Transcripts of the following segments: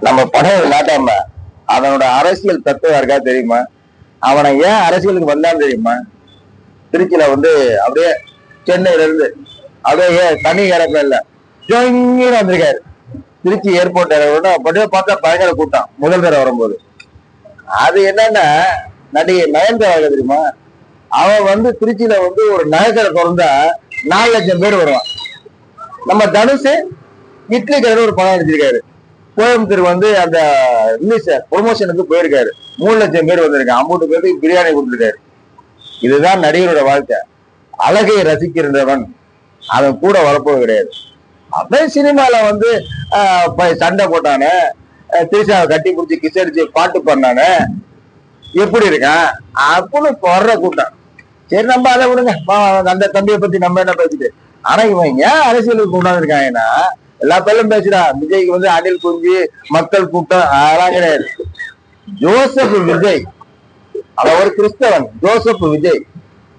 நம்ம படம் நாட்டாம அவனோட அரசியல் தத்துவம் இருக்கா தெரியுமா? அவனை ஏன் அரசியலுக்கு வந்தான் தெரியுமா? திருச்சியில வந்து அப்படியே சென்னையில இருந்து அப்படியே ஏன் தனி இறக்கம் இல்ல. ஜொங்கின்னு வந்திருக்காரு. திருச்சி ஏர்போர்ட் இறக்கணும் அப்படியே பார்த்தா பயங்கர கூட்டம் முதல் தடவை வரும்போது. அது என்னன்னா நடிகை நயன்தாரா தெரியுமா? அவன் வந்து திருச்சியில வந்து ஒரு நகைக்கடை திறந்தா நாலு லட்சம் பேர் வருவான். நம்ம தனுஷ் இட்லி கடையில் ஒரு படம் அடிச்சிருக்காரு கோயம்புத்தூர் வந்து அந்த ரிலீஸ் ப்ரொமோஷனுக்கு போயிருக்காரு. மூணு லட்சம் பேர் வந்திருக்காங்க. ஐம்பது பேருக்கு பிரியாணி கொடுத்துருக்காரு. இதுதான் நடிகரோட வாழ்க்கை. அழகை ரசிக்கின்றவன் அவன் கூட வளர்ப்பது கிடையாது. அப்படியே சினிமால வந்து சண்டை போட்டானே ஆஹ், கட்டி பிடிச்சி கிசடிச்சு பாட்டு பண்ணானே எப்படி இருக்கான்? அப்படின்னு இப்ப வர்ற கூட்டம். சரி நம்ம அதை விடுங்க. அந்த தம்பியை பத்தி நம்ம என்ன பேசிட்டு? ஆனா இவன் ஏன் அரசியலுக்கு கொண்டாந்துருக்காங்கன்னா எல்லா பேரும் பேசுறா விஜய்க்கு வந்து அணில் குஞ்சு மக்கள் கூட்டம் அதெல்லாம் கிடையாது. ஜோசப் விஜய். அவன் ஒரு கிறிஸ்தவன். ஜோசப் விஜய்.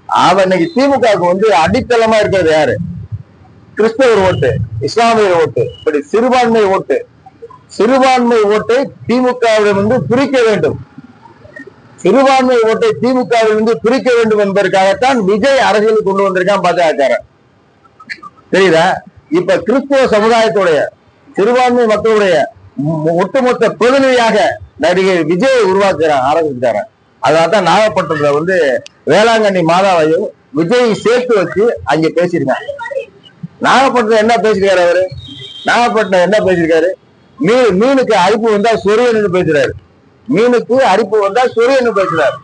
அவன் இன்னைக்கு திமுகவுக்கு வந்து அடித்தளமா இருக்கிறது யாரு? கிறிஸ்தவர் ஓட்டு இஸ்லாமியர் ஓட்டு இப்படி சிறுபான்மை ஓட்டு. சிறுபான்மை ஓட்டை திமுகவிடம் வந்து பிரிக்க வேண்டும். சிறுபான்மை ஓட்டை திமுகவிலிருந்து பிரிக்க வேண்டும் என்பதற்காகத்தான் விஜய் அரசியலுக்கு கொண்டு வந்திருக்கான் பாஜக தெரியுதா? இப்ப கிறிஸ்துவ சமுதாயத்துடைய சிறுபான்மை மக்களுடைய ஒட்டுமொத்த பிரதிநிதியாக நடிகை விஜய் உருவாக்குறான் ஆரம்பிச்சாரன் அதான் நாகப்பட்டினத்துல வந்து வேளாங்கண்ணி மாதாவையும் விஜய் சேர்த்து வச்சு அங்க பேசியிருக்காங்க. நாகப்பட்டினம் என்ன பேசிருக்காரு அவரு? நாகப்பட்டினம் என்ன பேசியிருக்காரு? மீன் மீனுக்கு அரிப்பு வந்தா சொரியன்னு பேசுறாரு. மீனுக்கு அரிப்பு வந்தா சொரியன்னு பேசுறாரு.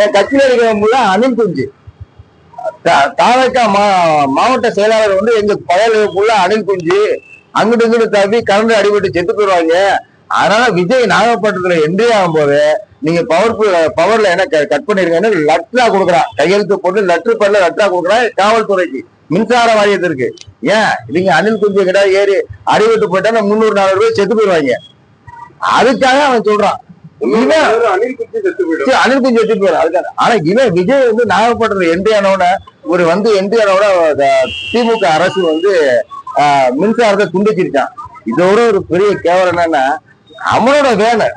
என் கட்சியில இருக்கிறவங்க அணில் குஞ்சு. தாவேக்கா மா மாவட்ட செயலாளர் வந்து எங்க பயலுக்குள்ள அணில் குஞ்சு அங்கிட்டு இங்கிட்டு தவி கரண்ட் அடிபட்டு செத்து போயிடுவாங்க. அதனால விஜய் நாகப்பட்டினத்துல என்ட்ரி ஆகும் போது நீங்க பவர் பவர்ல என்ன கட் பண்ணிருக்கீங்கன்னு லெட்டரா கொடுக்குறான் கையெழுத்து போட்டு லெட்டர் பண்ணல லெட்டரா கொடுக்குறான் காவல்துறைக்கு. மின்சார வாரியத்திற்கு. ஏன்? நீங்க அணில் குஞ்சு கிட்ட ஏறி அடிபட்டு போயிட்டா முந்நூறு நானூறு ரூபாய் செத்து போயிடுவாங்க. அதுக்காக அவன் சொல்றான். செத்து போயிடும். அனில் குஞ்சு வச்சுட்டு போயிரு அதுக்காக. ஆனா இவன் விஜய் வந்து நாகப்பட்டினம் என்ட்ரி ஆனவுட ஒரு வந்து என்ட்ரி ஆனவுட அஹ், திமுக அரசு வந்து மின்சாரத்தை துண்டிச்சிருச்சான். இதோட ஒரு பெரிய கேவலம் என்னன்னா அவனோட வேலை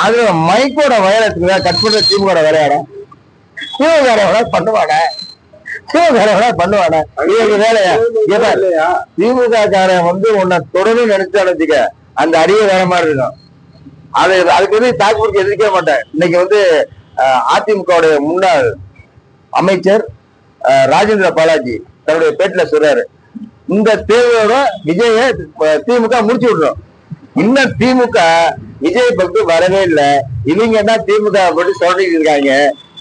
அதுல மைக்கோட வயலத்துக்கு கட் பண்ற திமுக வேலை பண்ணுவாட திமுக வேலை பண்ணுவாட இது வேலையா? திமுக காரன் வந்து உன்னை தொடர்ந்து நினைச்சான்னு வச்சுக்க அந்த அரிய வேற மாதிரி இருக்கும். அது அதுக்கு வந்து தாக்குப்பிடிக்க எதிர்க்க மாட்டேன் இன்னைக்கு வந்து அதிமுகவுடைய முன்னாள் அமைச்சர் ராஜேந்திர பாலாஜி தன்னுடைய பேட்டில சொல்றாரு. இந்த தேர்தலோட விஜய திமுக முடிச்சு விடுறோம் இன்னும் திமுக விஜய் பக்கம் வரவே இல்லை. இவங்க என்ன திமுக பற்றி சொல்லிட்டு இருக்காங்க?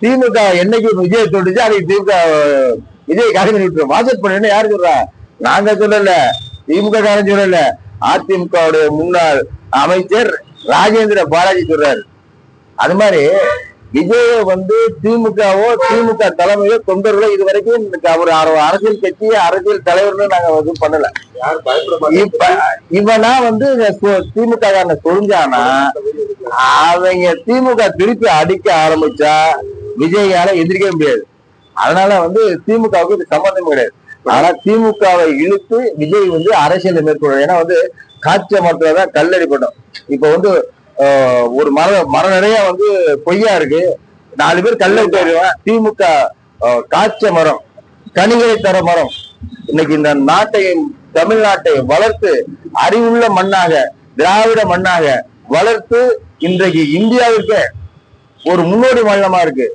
திமுக என்னைக்கு விஜய் சொல்லிச்சு அதுக்கு திமுக விஜய் காரணம் விட்டுரும். வாசல் பண்ணு யாரு சொல்றா? நாங்க சொல்லல. திமுக காரணம் சொல்லல. அதிமுகவுடைய முன்னாள் அமைச்சர் ராஜேந்திர பாலாஜி சொல்றாரு. அது மாதிரி விஜய வந்து திமுகவோ திமுக தலைமையோ தொண்டர்களோ இது வரைக்கும் அவர் அர- அரசியல் கட்சி அரசியல் தலைவர்னு நாங்க இது பண்ணல. இப்ப இவனா வந்து திமுக காரனை சொரிஞ்சானா அவங்க திமுக திருப்பி அடிக்க ஆரம்பிச்சா விஜயால எதிர்க்கவே முடியாது. அதனால வந்து திமுகவுக்கு இது சம்பந்தம் கிடையாது. ஆனா திமுகவை இழுத்து விஜய் வந்து அரசியலை மேற்கொள்ளும் ஏன்னா வந்து காய்ச்ச மரத்துலதான் கல்லடிப்படும் இப்ப வந்து ஆஹ், ஒரு மரம் மரம் நிறைய வந்து பொய்யா இருக்கு. நாலு பேர் கல்லை போயிடுவேன் திமுக ஆஹ், காய்ச்ச மரம் கனிகளை தர மரம். இன்னைக்கு இந்த நாட்டையும் தமிழ்நாட்டை வளர்த்து அறிவுள்ள மண்ணாக திராவிட மண்ணாக வளர்த்து இன்றைக்கு இந்தியாவிற்கு ஒரு முன்னோடி மாநிலமா இருக்கு.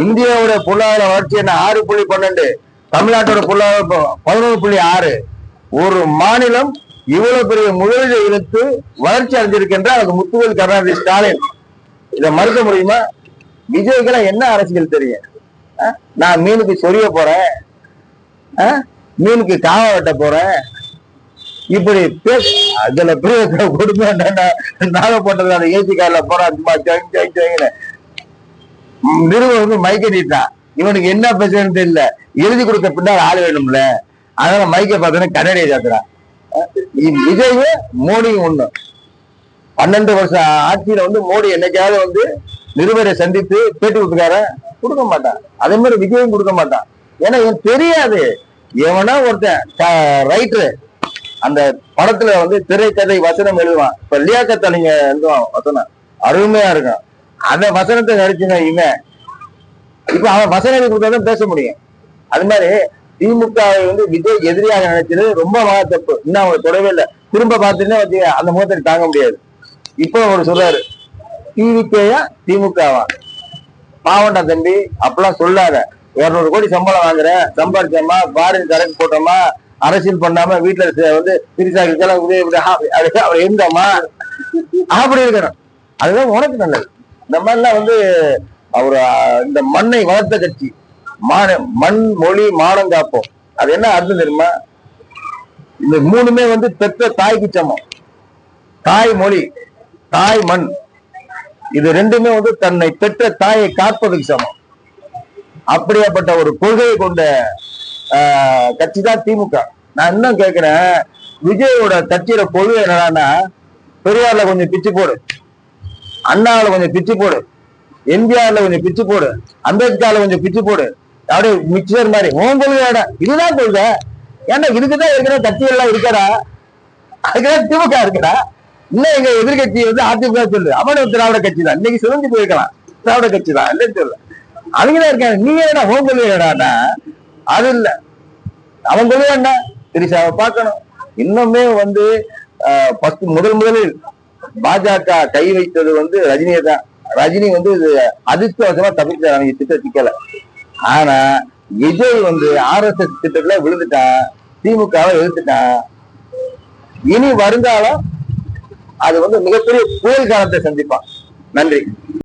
இந்தியாவோட பொருளாதார வளர்ச்சி என்ன? ஆறு புள்ளி பன்னெண்டு. தமிழ்நாட்டோட பொருளாதார பதினொன்று புள்ளி ஆறு. ஒரு மாநிலம் இவ்வளவு பெரிய முதலீடு இழுத்து வளர்ச்சி அடைஞ்சிருக்கின்ற அது முத்துவேல் கருணாநிதி ஸ்டாலின். இதை மறுக்க முடியுமா? விஜய்க்கெல்லாம் என்ன அரசியல் தெரியும்? நான் மீனுக்கு சொரிய போறேன். மீனுக்கு காவ வெட்ட போறேன். இப்படி அதுல பெரிய கொடுமை போட்டது அந்த ஏசி கார்ல போறான் சும்மா ஜங் வந்து மைக்க நீட்டான் இவனுக்கு என்ன பிரச்சனைன்னு தெரியல. எழுதி கொடுத்த பின்னால் ஆள் வேணும்ல. அதனால மைக்க பார்த்தோன்னா கண்ணடியை சாத்துறான். விஜய் மோடியும் ஒண்ணு. பன்னெண்டு வருஷம் ஆட்சியில வந்து மோடி என்னைக்காவது வந்து நிருபரை சந்தித்து பேட்டி கொடுத்துக்கார கொடுக்க மாட்டான். அதே மாதிரி விஜயும் கொடுக்க மாட்டான். ஏன்னா இவன் தெரியாது. எவனா ஒருத்தன் ரைட்டரு அந்த படத்துல வந்து திரைக்கதை வசனம் எழுதுவான். இப்ப லியாக்கத் அலிங்க எழுதுவான் வசனம். அருமையா இருக்கும். அந்த வசனத்தை நடிச்சுங்க இவன். இப்ப அவன் வசனம் கொடுத்தாதான் பேச முடியும். அது மாதிரி திமுகவை வந்து விஜய் எதிரியாக நினைச்சது ரொம்ப மகா தப்பு. இன்னும் அவங்க தொடவே இல்லை. திரும்ப பார்த்துன்னே அந்த முகத்தை தாங்க முடியாது. இப்போ அவர் சொல்றாரு டிவிகேயா திமுகவா? பாவண்டா தம்பி அப்பெல்லாம் சொல்லாத. இருநூறு கோடி சம்பளம் வாங்குறேன் சம்பாதிச்சோமா பாரின் கரண்ட் போட்டோமா அரசியல் பண்ணாம வீட்டுல வந்து பிரிசாக்கி இப்படி இப்படி இருந்தோமா? அப்படி இருக்கணும். அதுதான் உனக்கு நல்லது. இந்த மாதிரிலாம் வந்து அவர் இந்த மண்ணை வளர்த்த கட்சி. மான மண் மொழி மானம் காப்போம். அது என்ன அர்த்தம் தெரியுமா? இந்த மூணுமே வந்து பெற்ற தாய்க்கு சமம். தாய் மொழி தாய் மண். இது ரெண்டுமே வந்து தன்னை பெற்ற தாயை காப்பதுக்கு சமம். அப்படியாப்பட்ட ஒரு கொள்கையை கொண்ட கட்சி தான் திமுக. நான் இன்னும் கேட்கிறேன் விஜயோட கட்சியோட கொள்கை என்னடான்னா பெரியார்ல கொஞ்சம் பிச்சு போடு. அண்ணாவில கொஞ்சம் பிச்சு போடு. எம்ஜிஆர்ல கொஞ்சம் பிச்சு போடு. அம்பேத்கர்ல கொஞ்சம் பிச்சு போடு. அப்படியே மிக்சர் மாதிரி உன் கொள்கையோட இதுதான் கொள்கை. ஏன்னா இதுக்குதான் இருக்கிற கட்சி எல்லாம் இருக்கடா? அதுக்குதான் திமுக இருக்கடா? இன்னும் எங்க எதிர்கட்சி வந்து அதிமுக சொல்லு அவனும் திராவிட கட்சி தான் இன்னைக்கு சிவந்து போயிருக்கலாம். திராவிட கட்சி தான் இல்லைன்னு சொல்லல அவங்க தான் இருக்காங்க. நீ என்ன உன் கொள்கையாடானா அது இல்ல. அவன் கொள்கையாண்டா திரிசாவை பார்க்கணும். இன்னுமே வந்து ஃபர்ஸ்ட் முதல் முதலில் பாஜக கை வைத்தது வந்து ரஜினியை தான் ரஜினி வந்து இது அதிர்ஷ்டவசமா தப்பிச்சார் திட்ட சிக்கல. ஆனா விஜய் வந்து ஆர்எஸ்எஸ் திட்டத்துல விழுந்துட்டான் திமுகவை எழுத்துட்டான் இனி வருங்காலம் அது வந்து மிகப்பெரிய புயல் காலத்தை சந்திப்பான். நன்றி.